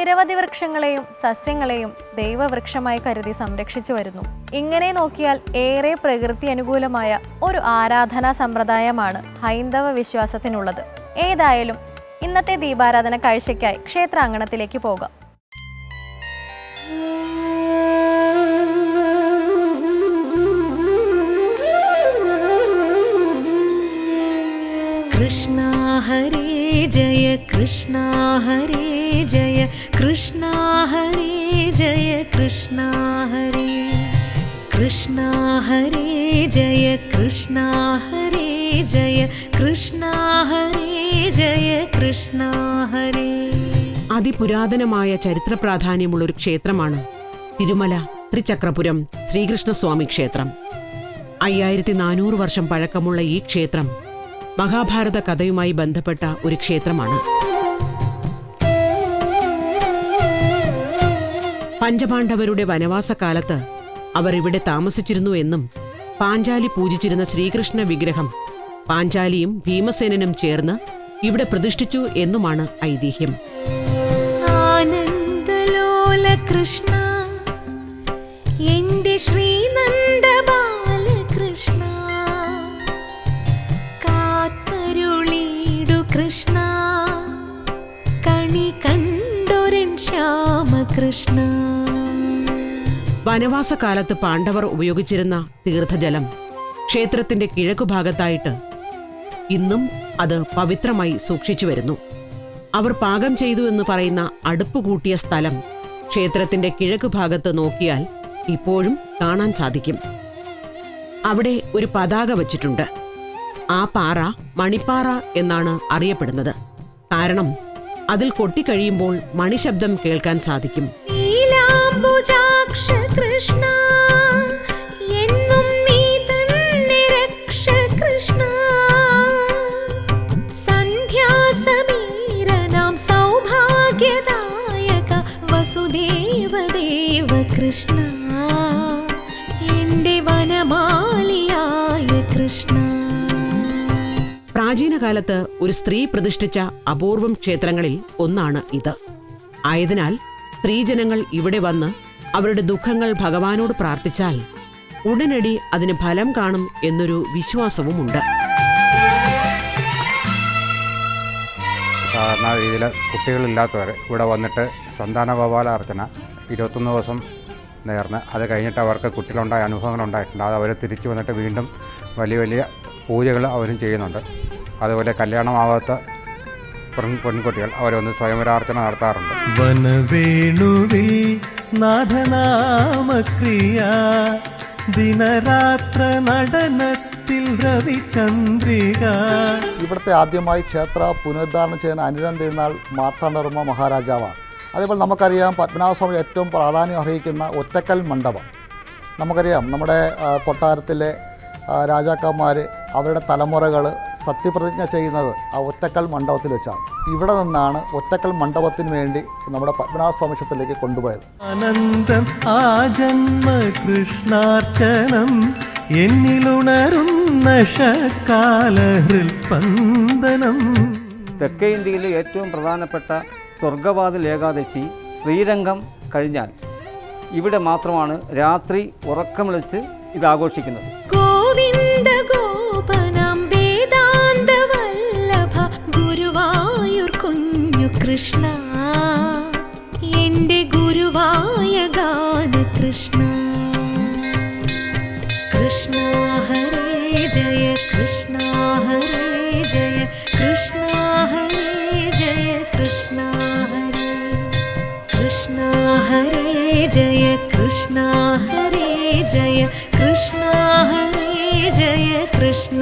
നിരവധി വൃക്ഷങ്ങളെയും സസ്യങ്ങളെയും ദൈവവൃക്ഷമായി കരുതി സംരക്ഷിച്ചു വരുന്നു. ഇങ്ങനെ നോക്കിയാൽ ഏറെ പ്രകൃതി അനുകൂലമായ ഒരു ആരാധനാ സമ്പ്രദായമാണ് ഹൈന്ദവ വിശ്വാസത്തിനുള്ളത്. ഏതായാലും ഇന്നത്തെ ദീപാരാധന കാഴ്ചയ്ക്കായി ക്ഷേത്രാങ്കണത്തിലേക്ക് പോകാം. कृष्णा हरे जय कृष्णा हरे जय कृष्णा हरे जय कृष्णा हरे कृष्णा हरे जय कृष्णा हरे जय कृष्णा हरे जय कृष्णा हरे അതിപുരാതനമായ ചരിത്ര പ്രാധാന്യമുള്ള ഒരു ക്ഷേത്രമാണ് തിരുമല ത്രിചക്രപുരം ശ്രീകൃഷ്ണസ്വാമി ക്ഷേത്രം അയ്യായിരത്തി നാനൂറ് വർഷം പഴക്കമുള്ള ഈ ക്ഷേത്രം മഹാഭാരത കഥയുമായി ബന്ധപ്പെട്ട ഒരു ക്ഷേത്രമാണ്. പഞ്ചപാണ്ഡവരുടെ വനവാസ വനവാസകാലത്ത് അവർ ഇവിടെ താമസിച്ചിരുന്നു എന്നും പാഞ്ചാലി പൂജിച്ചിരുന്ന ശ്രീകൃഷ്ണ വിഗ്രഹം പാഞ്ചാലിയും ഭീമസേനനും ചേർന്ന് ഇവിടെ പ്രതിഷ്ഠിച്ചു എന്നുമാണ് ഐതിഹ്യം. ആനന്ദലോല കൃഷ്ണ എന്റെ ശ്രീനന്ദ ശ്യാമകൃഷ്ണ വനവാസകാലത്ത് പാണ്ഡവർ ഉപയോഗിച്ചിരുന്ന തീർത്ഥജലം ക്ഷേത്രത്തിന്റെ കിഴക്കു ഭാഗത്തായിട്ട് ഇന്നും അത് പവിത്രമായി സൂക്ഷിച്ചു വരുന്നു. അവർ പാകം ചെയ്തു എന്ന് പറയുന്ന അടുപ്പ് കൂട്ടിയ സ്ഥലം ക്ഷേത്രത്തിന്റെ കിഴക്ക് ഭാഗത്ത് നോക്കിയാൽ ഇപ്പോഴും കാണാൻ സാധിക്കും. അവിടെ ഒരു പതാക വച്ചിട്ടുണ്ട്. ആ പാറ മണിപ്പാറ എന്നാണ് അറിയപ്പെടുന്നത്. കാരണം അതിൽ കൊട്ടിക്കഴിയുമ്പോൾ മണിശബ്ദം കേൾക്കാൻ സാധിക്കും. കൃഷ്ണ എന്നും നീ സൗഭാഗ്യദായക വസുദേവദേവ കൃഷ്ണ. വനമാലിയായ കൃഷ്ണ. പ്രാചീന കാലത്ത് ഒരു സ്ത്രീ പ്രതിഷ്ഠിച്ച അപൂർവം ക്ഷേത്രങ്ങളിൽ ഒന്നാണ് ഇത്. ആയതിനാൽ സ്ത്രീജനങ്ങൾ ഇവിടെ വന്ന് അവരുടെ ദുഃഖങ്ങൾ ഭഗവാനോട് പ്രാർത്ഥിച്ചാൽ ഉടനടി അതിന് ഫലം കാണും എന്നൊരു വിശ്വാസവുമുണ്ട്. സാധാരണ രീതിയിൽ കുട്ടികളില്ലാത്തവർ ഇവിടെ വന്നിട്ട് സന്താന ഗോപാലാർച്ചന ഇരുപത്തൊന്ന് ദിവസം നേർന്ന് അത് കഴിഞ്ഞിട്ട് അവർക്ക് കുട്ടികളുണ്ടായ അനുഭവങ്ങൾ ഉണ്ടായിട്ടുണ്ട് അത് അവർ തിരിച്ചു വന്നിട്ട് വീണ്ടും വലിയ വലിയ പൂജകൾ അവരും ചെയ്യുന്നുണ്ട്. അതുപോലെ കല്യാണമാവാത്ത പെൺ പെൺകുട്ടികൾ അവരൊന്ന് സ്വയംവരാർച്ചന നടത്താറുണ്ട്. വനവേണുവിൽ നാഥനാമക്രിയ ദിനരാത്ര നടനത്തിൽ രവിചന്ദ്രിക. ഇവിടുത്തെ ആദ്യമായി ക്ഷേത്ര പുനരുദ്ധാരണം ചെയ്യുന്ന അനിരം തിരുനാൾ മാർത്താണ്ഡവർമ്മ മഹാരാജാവാണ്. അതേപോലെ നമുക്കറിയാം പത്മനാഭസ്വാമി ഏറ്റവും പ്രാധാന്യം അർഹിക്കുന്ന ഒറ്റക്കൽ മണ്ഡപം. നമുക്കറിയാം നമ്മുടെ കൊട്ടാരത്തിലെ രാജാക്കന്മാർ അവരുടെ തലമുറകൾ സത്യപ്രതിജ്ഞ ചെയ്യുന്നത് ആ ഒറ്റക്കൽ മണ്ഡപത്തിൽ വെച്ചാണ്. ഇവിടെ നിന്നാണ് ഒറ്റക്കൽ മണ്ഡപത്തിന് വേണ്ടി നമ്മുടെ പത്മനാഭ സ്വാമിക്ഷത്തിലേക്ക് കൊണ്ടുപോയത്. ആനന്ദം ആ ജന്മ കൃഷ്ണാർച്ചനം എന്നിലുണരുന്ന തെക്കേ ഇന്ത്യയിലെ ഏറ്റവും പ്രധാനപ്പെട്ട സ്വർഗവാതിൽ ഏകാദശി ശ്രീരംഗം കഴിഞ്ഞാൽ ഇവിടെ മാത്രമാണ് രാത്രി ഉറക്കമിളിച്ച് ഇത് ആഘോഷിക്കുന്നത്. കൃഷ്ണ എന്റെ ഗുരുവായ ഗാന കൃഷ്ണ കൃഷ്ണ ഹരേ ജയ കൃഷ്ണ ഹരേ ജയ കൃഷ്ണ ഹരേ ജയ കൃഷ്ണ ഹരേ കൃഷ്ണ ഹരേ ജയ കൃഷ്ണ ഹരേ ജയ കൃഷ്ണ ഹരേ ജയ കൃഷ്ണ